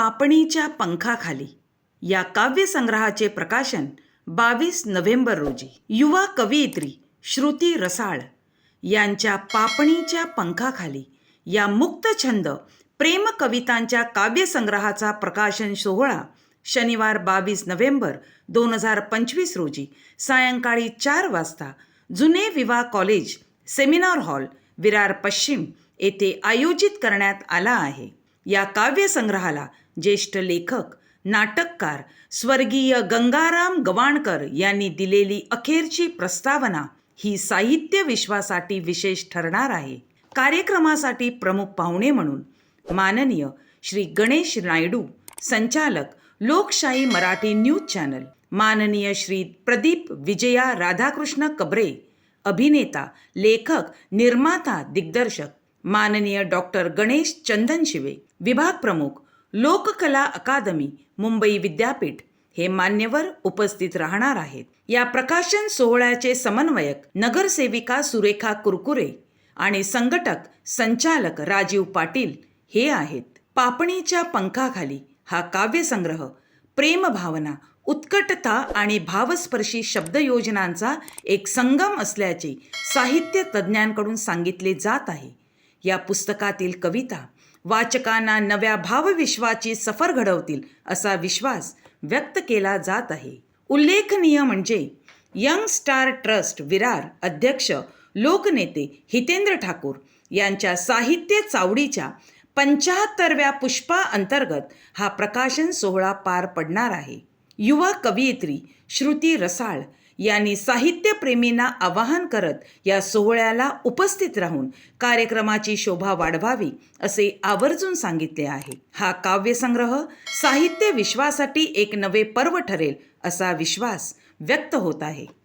पापणीच्या पंखाखाली या काव्यसंग्रहाचे प्रकाशन बावीस नोव्हेंबर रोजी युवा कवयित्री श्रुती रसाळ यांच्या पापणीच्या पंखाखाली या मुक्तछंद प्रेम कवितांच्या काव्यसंग्रहाचा प्रकाशन सोहळा शनिवार बावीस नोव्हेंबर दोन हजार पंचवीस रोजी सायंकाळी चार वाजता जुने विवा कॉलेज सेमिनार हॉल विरार पश्चिम येथे आयोजित करण्यात आला आहे. या काव्यसंग्रहाला ज्येष्ठ लेखक नाटककार स्वर्गीय गंगाराम गवाणकर यांनी दिलेली अखेरची प्रस्तावना ही साहित्य विश्वासाठी विशेष ठरणार आहे. कार्यक्रमासाठी प्रमुख पाहुणे म्हणून माननीय श्री गणेश नायडू संचालक लोकशाही मराठी न्यूज चॅनल माननीय श्री प्रदीप विजया राधाकृष्ण कबरे अभिनेता लेखक निर्माता दिग्दर्शक माननीय डॉक्टर गणेश चंदन शिवे विभाग प्रमुख लोककला अकादमी मुंबई विद्यापीठ हे मान्यवर उपस्थित राहणार आहेत. या प्रकाशन सोहळ्याचे समन्वयक नगरसेविका सुरेखा कुरकुरे आणि संघटक संचालक राजीव पाटील हे आहेत. पापणीच्या पंखाखाली हा काव्यसंग्रह प्रेमभावना उत्कटता आणि भावस्पर्शी शब्दयोजनांचा एक संगम असल्याचे साहित्य तज्ज्ञांकडून सांगितले जात आहे. या पुस्तकातील कविता वाचकांना नव्या भावविश्वाची सफर घडवतील असा विश्वास व्यक्त केला जात आहे. उल्लेखनीय म्हणजे यंग स्टार ट्रस्ट विरार अध्यक्ष लोकनेते हितेंद्र ठाकूर यांच्या साहित्य चावडीच्या पंचाहत्तरव्या पुष्पा अंतर्गत हा प्रकाशन सोहळा पार पडणार आहे. युवा कवयित्री श्रुती रसाळ यांनी साहित्यप्रेमींना आवाहन करत या सोहळ्याला उपस्थित राहून कार्यक्रमाची शोभा वाढवावी असे आवर्जून सांगितले आहे. हा काव्यसंग्रह साहित्य विश्वासाठी एक नवे पर्व ठरेल असा विश्वास व्यक्त होत आहे.